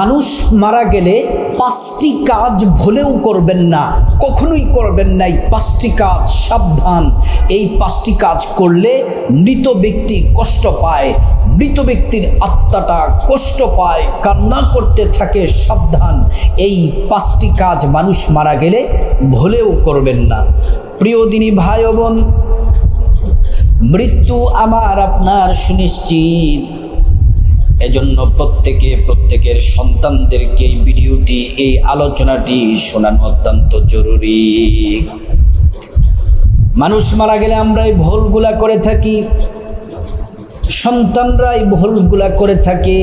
মানুষ মারা গেলে পাঁচটি কাজ ভুলেও করবেন না, কখনোই করবেন না। এই পাঁচটি কাজ সাবধান। এই পাঁচটি কাজ করলে মৃত ব্যক্তি কষ্ট পায়, মৃত ব্যক্তির আত্মাটা কষ্ট পায়, কান্না করতে থাকে, সাবধান। এই পাঁচটি কাজ মানুষ মারা গেলে ভুলেও করবেন না। প্রিয় দিনী ভাই বোন, মৃত্যু আমার আপনার সুনিশ্চিত। এজন্য প্রত্যেকে, প্রত্যেকের সন্তানদেরকে এই ভিডিওটি, এই আলোচনাটি শোনানো অত্যন্ত জরুরি। মানুষ মারা গেলে আমরা এই ভুলগুলা করে থাকি সন্তানরা এই ভুলগুলা করে থাকে।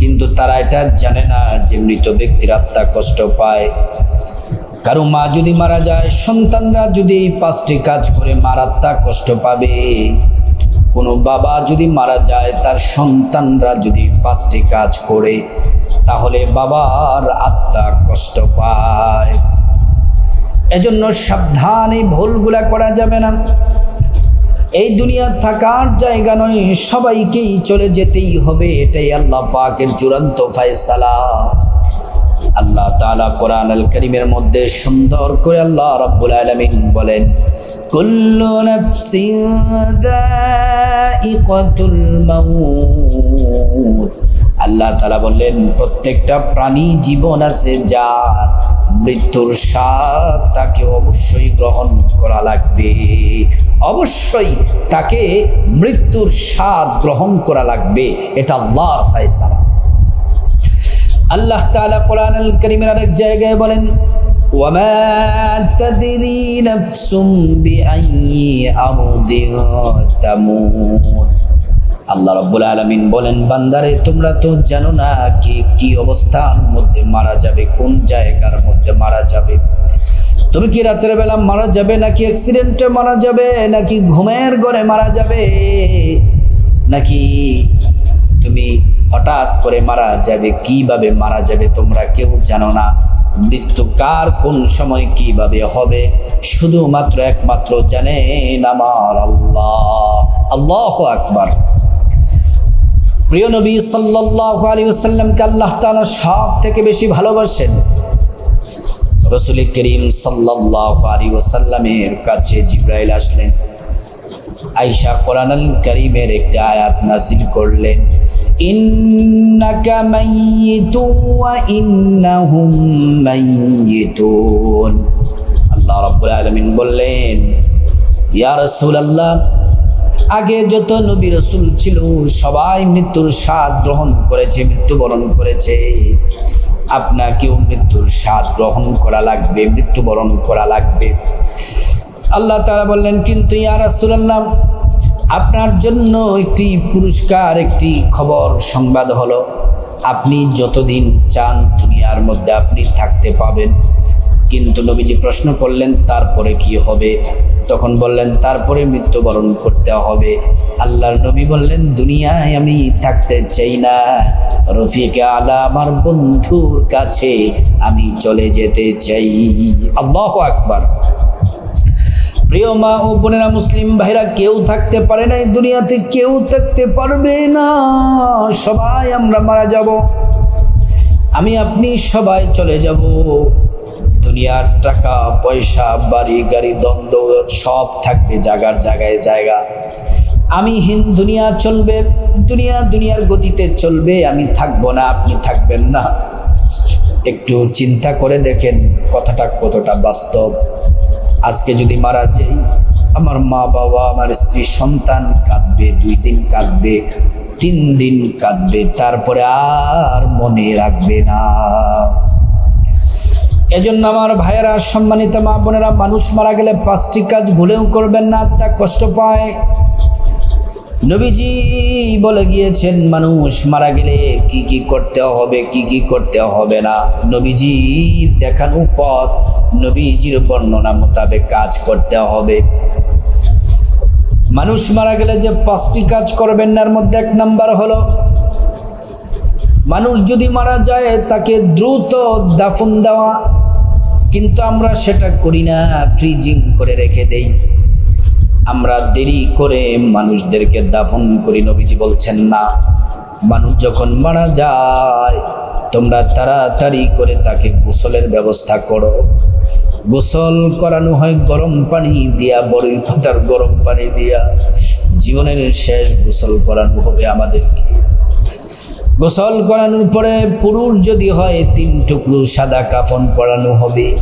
কিন্তু তারা এটা জানে না যে মৃত ব্যক্তির আত্মা কষ্ট পায়। কারও মা যদি মারা যায়, সন্তানরা যদি এই পাঁচটি কাজ করে, মার আত্মা কষ্ট পাবে। কোনো বাবা যদি মারা যায়, তার সন্তানরা যদি পাঁচটি কাজ করে, তাহলে বাবার আত্মা কষ্ট পায়। এজন্য সাবধান ভুলগুলা করা যাবে না। এই দুনিয়া থাকার জায়গা নয়, সবাইকেই চলে যেতেই হবে, এটাই আল্লাহ পাকের চূড়ান্ত ফায়সালা। আল্লাহ তাআলা কোরআন আল করিমের মধ্যে সুন্দর করে আল্লাহ রাব্বুল আলামিন বলেন কুল্লু নাফসিন যায়িকাতুল মাউত আল্লাহ তাআলা বললেন, প্রত্যেকটা প্রাণী জীবন আছে যার মৃত্যুর স্বাদ তাকে অবশ্যই গ্রহণ করা লাগবে। অবশ্যই তাকে মৃত্যুর স্বাদ গ্রহণ করা লাগবে। এটা আল্লাহর ফায়সালা। আল্লাহ তাআলা কোরআন করিমের আরেক জায়গায় বলেন وما تدري نفس بأي أرض تموت আল্লাহ রব্বুল আলমিন বলেন বান্দারে তোমরা তো জানো না কি কি অবস্থার মধ্যে মারা যাবে কোন জায়গার মধ্যে মারা যাবে তুমি কি রাতের বেলা মারা যাবে নাকি অ্যাক্সিডেন্টে মারা যাবে নাকি ঘুমের ঘরে মারা যাবে নাকি তুমি হঠাৎ করে মারা যাবে কিভাবে মারা যাবে তোমরা কেউ জানো না মৃত্যু কার কোন সময় কীভাবে হবে? শুধুমাত্র একমাত্র জানেন আমার আল্লাহ। আল্লাহ আকবার। প্রিয় নবী সাল্লাহ আলী ওসাল্লামকে আল্লাহ তালা সব থেকে বেশি ভালোবাসেন। রসুল করিম সাল্লাহ আলী ওসাল্লামের কাছে জিব্রাইল আসলেন। আইসা কোরআন করিমের একটা আয়াত নাজিল করলেন। মাইয়িতুন ওয়া ইন্নাহুম মাইয়িতুন। আল্লাহ রাব্বুল আলামিন বললেন, ইয়া রাসূলুল্লাহ, আগে যত নবী রসুল ছিল, সবাই মৃত্যুর স্বাদ গ্রহণ করেছে, মৃত্যুবরণ করেছে। আপনাকেও মৃত্যুর স্বাদ গ্রহণ করা লাগবে, মৃত্যুবরণ করা লাগবে। আল্লাহ তারা বললেন, কিন্তু ইয়া রাসূলুল্লাহ আপনার জন্য একটি পুরস্কার, একটি খবর সংবাদ হলো, আপনি যতদিন চান দুনিয়ার মধ্যে আপনি থাকতে পাবেন। কিন্তু নবীজি প্রশ্ন করলেন, তারপরে কি হবে? তখন বললেন, তারপরে মৃত্যুবরণ করতে হবে। আল্লাহর নবী বললেন, দুনিয়ায় আমি থাকতে চাই না। রফিকে আলা, আমার বন্ধুর কাছে আমি চলে যেতে চাই। আল্লাহ আকবার। প্রিয় মা ও বোনেরা মুসলিম ভাইরা, কেউ থাকতে পারে না এই দুনিয়াতে, কেউ থাকতে পারবে না। সবাই আমরা মারা যাব। আমি, আপনি সবাই চলে যাব। দুনিয়ার টাকা, পয়সা, বাড়ি, গাড়ি, দ্বন্দ্ব, সব থাকবে জায়গার জায়গায় জায়গা। আমি হিন, দুনিয়া চলবে, দুনিয়া দুনিয়ার গতিতে চলবে, আমি থাকব না, আপনি থাকবেন না। একটু চিন্তা করে দেখেন, কথাটা কতটা বাস্তব। আজকে যদি মারা যাই, আমার মা বাবা, আমার স্ত্রী সন্তান কাঁদবে, দুই দিন কাঁদবে, তিন দিন কাঁদবে, তারপরে আর মনে রাখবে না। এজন্য আমার ভাইয়েরা, সম্মানিত মা বোনেরা, মানুষ মারা গেলে পাঁচটি কাজ ভুলেও করবেন না, তা কষ্ট পায়। নবীজি বলে গিয়েছেন, মানুষ মারা গেলে কি কি করতে হবে, কি কি করতে হবে না? নবীজির দেখানো পথ, নবীজির বর্ণনা মোতাবেক কাজ করতে হবে। মানুষ মারা গেলে যে পাঁচটি কাজ করবেন না মধ্যে এক নাম্বার হলো, মানুষ যদি মারা যায়, তাকে দ্রুত দাফন দেওয়া, কিন্তু আমরা সেটা করি না, ফ্রিজিং করে রেখে দেই। আমরা দেরি করে মানুষদেরকে দাফন করি, নবীজি বলছেন, না, মানুষ যখন মারা যায়, তোমরা তাড়াতাড়ি করে তাকে গোসলের ব্যবস্থা করো। গোসল করানো হয় গরম পানি দিয়া, বড়ই পাতার গরম পানি দিয়া। জীবনের শেষ গোসল করানো হবে আমাদেরকে। গোসল করানোর পরে পুরুষ যদি হয়, তিন টুকরো সাদা কাফন পরানো হবে।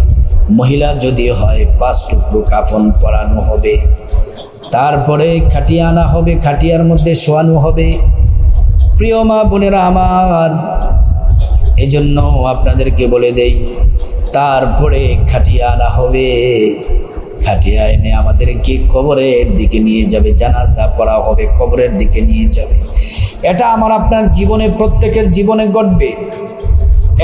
মহিলা যদি হয়, পাঁচ টুকরো কাফন পরানো হবে। তারপরে খাটিয়া আনা হবে, খাটিয়ার মধ্যে শোয়ানো হবে। প্রিয় মা বোনেরা আমার, এজন্য আপনাদেরকে বলে দেই, তারপরে খাটিয়া আনা হবে। খাটিয়া এনে আমাদেরকে কবরের দিকে নিয়ে যাবে, জানাজা পড়া হবে, কবরের দিকে নিয়ে যাবে। এটা আমার আপনার জীবনে, প্রত্যেকের জীবনে ঘটবে।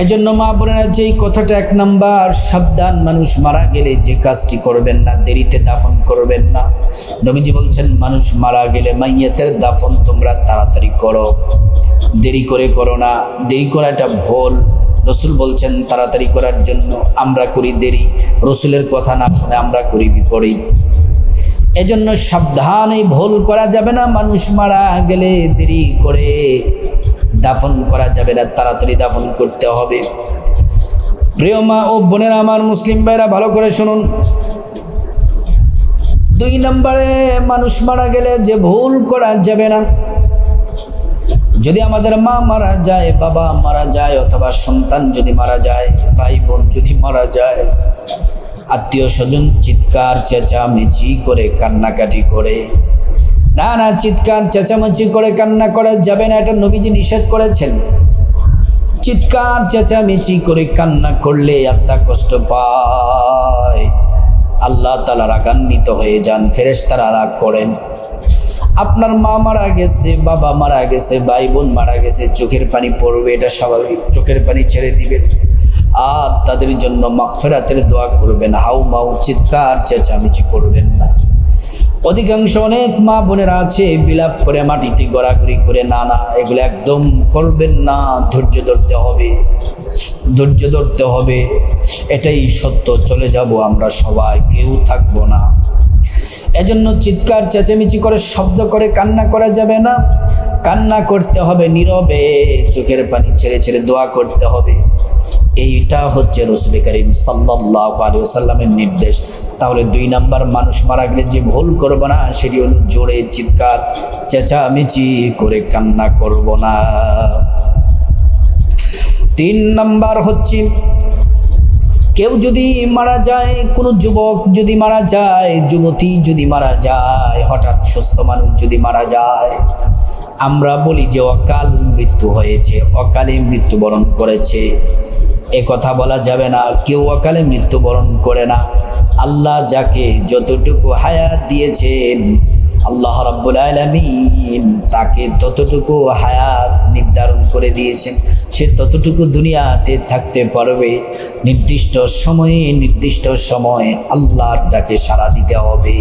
এজন্য মা বোনেরা যেই কথাটা এক নাম্বার, সাবধান মানুষ মারা গেলে যে কাজটি করবেন না, দেরিতে দাফন করবেন না। নবীজি বলছেন, মানুষ মারা গেলে মাইয়াতের দাফন তোমরা তাড়াতাড়ি করো। দেরি করে করো না, দেরি করা এটা ভুল। রসুল বলছেন, তাড়াতাড়ি করার জন্য আমরা করি দেরি, রসুলের কথা না শুনে আমরা করি বিপরীত। এজন্য সাবধানে ভুল করা যাবে না, মানুষ মারা গেলে দেরি করে। দাফন করা যাবে না, তাড়াতাড়ি দাফন করতে হবে। প্রিয় মা ও বোনেরা আমার মুসলিম ভাইরা, ভালো করে শুনুন। দুই নম্বরে মানুষ মারা গেলে যে ভুল করা যাবে না। যদি আমাদের মা মারা যায়, বাবা মারা যায়, অথবা সন্তান যদি মারা যায়, ভাই বোন যদি মারা যায়, আত্মীয় স্বজন চিৎকার, চেঁচামেচি করে, কান্নাকাটি করে না না, চিৎকার, চেঁচামেচি করে কান্না করা যাবে না, এটা নবীজি নিষেধ করেছেন। চিৎকার, চেঁচামেচি করে কান্না করলে আত্মা কষ্ট পায়। আল্লাহ তালা রাগান্বিত হয়ে যান, ফেরেশতারা রাগ করেন। আপনার মা মারা গেছে, বাবা মারা গেছে, ভাই বোন মারা গেছে, চোখের পানি পড়বে, এটা স্বাভাবিক, চোখের পানি ছেড়ে দিবেন। আর তাদের জন্য মাগফেরাতের দোয়া করবেন, হাউ মাউ, চিৎকার, চেঁচামেচি করবেন না। অধিকাংশ অনেক মা বোনেরা আছে, বিলাপ করে মাটিতে গড়াগড়ি করে, না না, এগুলো একদম করবেন না, ধৈর্য ধরতে হবে, ধৈর্য ধরতে হবে, এটাই সত্য, চলে যাব আমরা সবাই, কেউ থাকব না। এজন্য চিৎকার, চেঁচামেচি করে, শব্দ করে, কান্না করা যাবে না। কান্না করতে হবে নীরবে, চোখের পানি ছেড়ে ছেড়ে দোয়া করতে হবে। এইটা হচ্ছে রসুল করিম সাল্লাহ আলী সাল্লামের নির্দেশ। তাহলে দুই নাম্বার মানুষ মারা গেলে যে ভুল করব না, সেটি হল জোরে চিৎকার, চেঁচামেচি করে কান্না করব না। তিন নাম্বার হচ্ছে, কেউ যদি মারা যায়, কোনো যুবক যদি মারা যায়, যুবতী যদি মারা যায়, হঠাৎ সুস্থ মানুষ যদি মারা যায়, আমরা বলি যে অকাল মৃত্যু হয়েছে, অকালে মৃত্যুবরণ করেছে। এ কথা বলা যাবে না, কেউ অকালে মৃত্যুবরণ করে না। আল্লাহ যাকে যতটুকু হায়াত দিয়েছেন, আল্লাহ রাব্বুল আলামিন তাকে ততটুকু হায়াত নির্ধারণ করে দিয়েছেন। সে ততটুকু দুনিয়াতে থাকতে পারবে। নির্দিষ্ট সময়ে, নির্দিষ্ট সময় আল্লাহর ডাকে সাড়া দিতে হবে।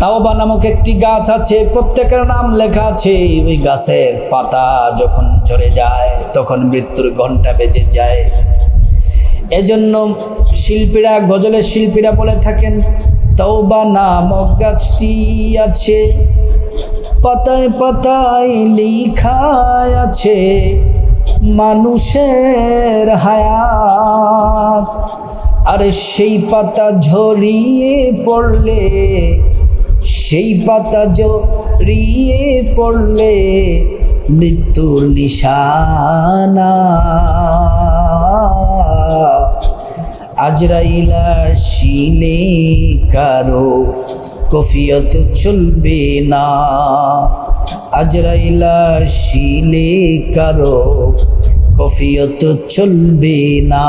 তাওবা নামক একটি গাছ আছে, প্রত্যেকের নাম লেখা আছে। ওই গাছের পাতা যখন ঝরে যায়, তখন মৃত্যুর ঘণ্টা বেজে যায়। এজন্য শিল্পীরা, গজলের শিল্পীরা বলে থাকেন, তওবা নামক গাছটি আছে, পাতায় পাতায় লিখায় আছে, মানুষের হায়াত। আর সেই পাতা ঝরিয়ে পড়লে, সেই পাতা ঝরিয়ে পড়লে মৃত্যুর নিশানা। আজরাইলা শিলে কারও কফিয়ত চলবে না। আজরাইলা শিলে কারও কফিয়ত চলবে না।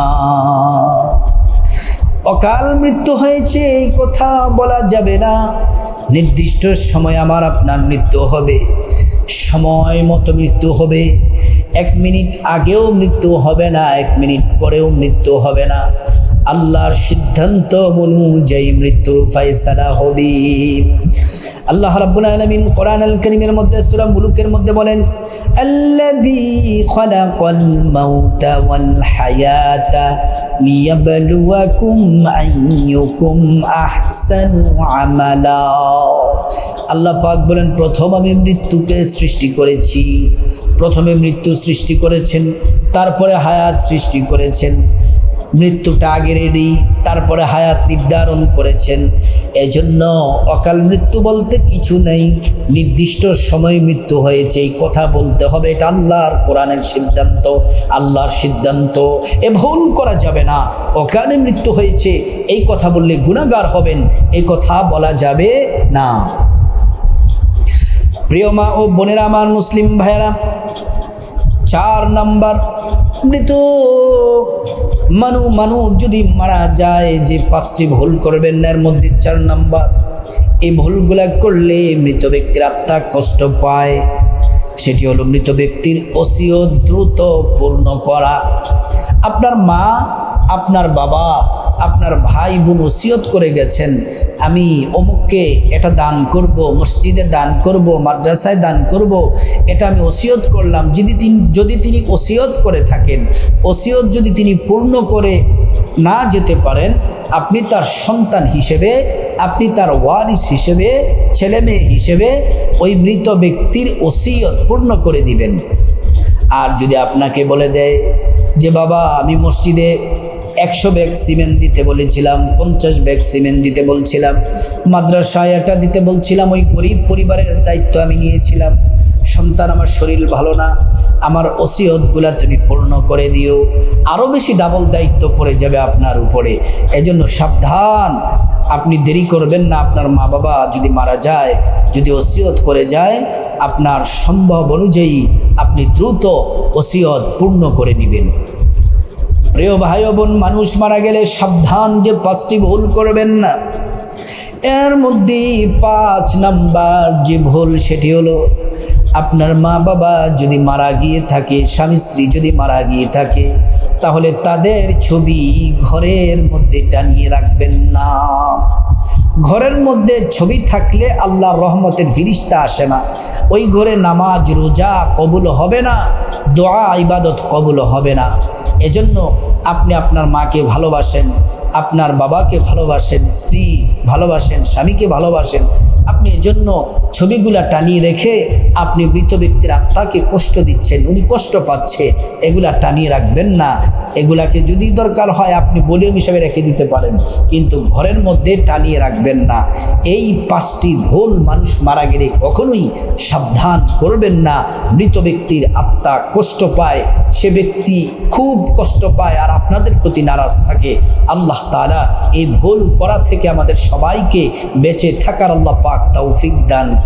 অকাল মৃত্যু হয়েছে, এই কথা বলা যাবে না। নির্দিষ্ট সময় আমার আপনার মৃত্যু হবে। সময় মতো মৃত্যু হবে। এক মিনিট আগেও মৃত্যু হবে না, এক মিনিট পরেও মৃত্যু হবে না। আল্লাহর সিদ্ধান্ত অনুযায়ী মৃত্যুর ফায়সালা হবে। আল্লাহ রাব্বুল আলামিন কোরআন আল কারীমের মধ্যে, সূরা মুলুকের মধ্যে বলেন, আল্লাযী খালাকাল মাউতা ওয়াল হায়াতা লিয়াবলুয়াকুম আইয়ুকুম আহসানু আমালা। আল্লাহ পাক বলেন, প্রথম আমি মৃত্যুকে সৃষ্টি করেছি। প্রথমে মৃত্যু সৃষ্টি করেছেন, তারপরে হায়াত সৃষ্টি করেছেন। মৃত্যুটা আগে রেডি, তারপরে হায়াত নির্ধারণ করেছেন। এজন্য অকাল মৃত্যু বলতে কিছু নেই, নির্দিষ্ট সময় মৃত্যু হয়েছে, এই কথা বলতে হবে, এটা আল্লাহর কোরআনের সিদ্ধান্ত, আল্লাহর সিদ্ধান্ত। এ ভুল করা যাবে না, অকালে মৃত্যু হয়েছে, এই কথা বললে গুণাগার হবেন এই কথা বলা যাবে না। প্রিয় মা ও বোনেরা আমার মুসলিম ভাইয়েরা, চার নাম্বার মৃত মানু মানু যদি মারা যায়, যে পাঁচটি ভুল করবেন, এর মধ্যে চার নাম্বার, এই ভুলগুলা করলে মৃত ব্যক্তির আত্মা কষ্ট পায়। সেটি হলো মৃত ব্যক্তির অসিও দ্রুত পূর্ণ করা। আপনার মা, আপনার বাবা আপনার ভাই বোন ওসিয়ত করে গেছেন, আমি অমুককে এটা দান করব, মসজিদে দান করব, মাদ্রাসায় দান করব, এটা আমি ওসিয়ত করলাম। যদি তিনি যদি তিনি ওসিয়ত করে থাকেন, ওসিয়ত যদি তিনি পূর্ণ করে না যেতে পারেন, আপনি তার সন্তান হিসেবে, আপনি তার ওয়ারিস হিসেবে, ছেলে মেয়ে হিসেবে ওই মৃত ব্যক্তির ওসিয়ত পূর্ণ করে দিবেন। আর যদি আপনাকে বলে দেয় যে, বাবা, আমি মসজিদে একশো ব্যাগ সিমেন্ট দিতে বলেছিলাম, পঞ্চাশ ব্যাগ সিমেন্ট দিতে বলছিলাম, মাদ্রাসায় এটা দিতে বলছিলাম, ওই গরিব পরিবারের দায়িত্ব আমি নিয়েছিলাম। সন্তান, আমার শরীর ভালো না, আমার ওসিয়তগুলা তুমি পূর্ণ করে দিও। আরও বেশি ডাবল দায়িত্ব পড়ে যাবে আপনার উপরে। এজন্য সাবধান, আপনি দেরি করবেন না, আপনার মা বাবা যদি মারা যায়, যদি ওসিয়ত করে যায়, আপনার সম্ভব অনুযায়ী আপনি দ্রুত ওসিয়ত পূর্ণ করে নেবেন। প্রিয় ভাই বোন, মানুষ মারা গেলে সাবধান যে পাঁচটি ভুল করবেন না। এর মধ্যে পাঁচ নাম্বার যে ভুল, সেটি হলো আপনার মা বাবা যদি মারা গিয়ে থাকে, স্বামী স্ত্রী যদি মারা গিয়ে থাকে, তাহলে তাদের ছবি ঘরের মধ্যে টানিয়ে রাখবেন না। ঘরের মধ্যে ছবি থাকলে আল্লাহর রহমতের ফিরিস্তা আসে না। ওই ঘরে নামাজ, রোজা কবুল হবে না, দোয়া, ইবাদত কবুল হবে না। এজন্য আপনি আপনার মাকে ভালোবাসেন, আপনার বাবাকে ভালোবাসেন, স্ত্রী ভালোবাসেন, স্বামীকে ভালোবাসেন আপনি জন্য ছবিগুলা টানিয়ে রেখে আপনি মৃত ব্যক্তির আত্মাকে কষ্ট দিচ্ছেন, উনি কষ্ট পাচ্ছে, এগুলা টানিয়ে রাখবেন না। এগুলাকে যদি দরকার হয় আপনি বলিউম হিসাবে রেখে দিতে পারেন, কিন্তু ঘরের মধ্যে টানিয়ে রাখবেন না। এই পাঁচটি ভুল মানুষ মারা গেলে কখনোই সাবধান করবেন না। মৃত ব্যক্তির আত্মা কষ্ট পায়, সে ব্যক্তি খুব কষ্ট পায় আর আপনাদের প্রতি নারাজ থাকে। আল্লাহ তাআলা এই ভুল করা থেকে আমাদের সবাইকে বেঁচে থাকার আল্লাহ পাক তৌফিক দান করুন।